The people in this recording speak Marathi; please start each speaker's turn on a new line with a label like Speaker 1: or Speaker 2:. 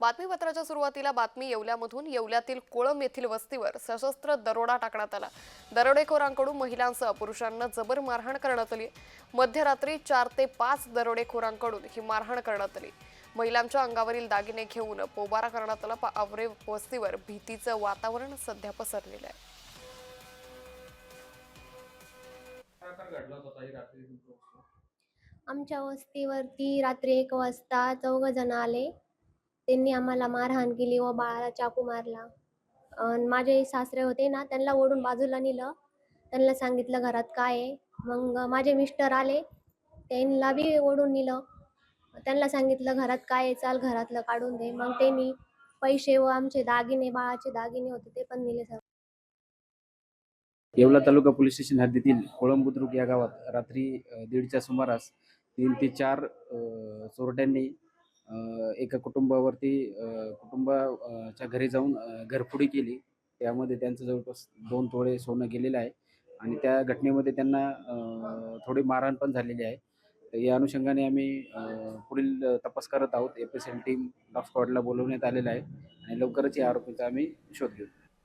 Speaker 1: बातमीपत्राच्या सुरुवातीला बातमी येवल्यामधून येवल्यातील कोळम येथील वस्तीवर सशस्त्र दरोडा टाकण्यात आला. दरोडेखोरांकडून महिलांसह पुरुषांना जबर मारहाण करण्यात आली. मध्यरात्री चार ते पाच दरोडेखोरांकडून ही मारहाण करण्यात आली. महिलांच्या अंगावरील दागिने घेऊन पोबारा करण्यात आला. पा- आवरे वस्तीवर भीतीचं वातावरण सध्या पसरलेलं आहे?
Speaker 2: आमच्या वस्तीवरती रात्री एक वाजता चौघ जण आले. त्यांनी आम्हाला मारहाण केली व बाळाला चाकू मारला. अन माझे सासरे होते ना त्यांना ओढून बाजूला नेलं. त्यांना सांगितलं घरात काय आहे? मग माझे मिस्टर आले. त्यांना बी ओढून नेलं. त्यांना सांगितलं घरात काय आहे? चाल घरातलं काढून दे. मग त्यांनी पैसे व आमचे दागिने बाळाचे दागिने होते ते पण नेले sir
Speaker 3: Yeola taluka police station हद्दीतील कोळंबुद्रुक या गावात रात्री अ, दीडच्या सुमारास तीन ते चार अ, चोरट्यांनी एका कुटुंबावरती कुटुंबाच्या घरी जाऊन अ, घरफोडी केली. त्यामध्ये त्यांचं जवळपास दोन तोळे सोनं गेलेलं आहे. आणि त्या घटनेमध्ये त्यांना थोडी मारहाण पण झालेली आहे. तर या अनुषंगाने आम्ही पुढील तपास करत आहोत. F S L team dog स्क्वॉडला बोलवण्यात आलेलं आहे. आणि लवकरच या आरोपीचा आम्ही शोध घेऊ.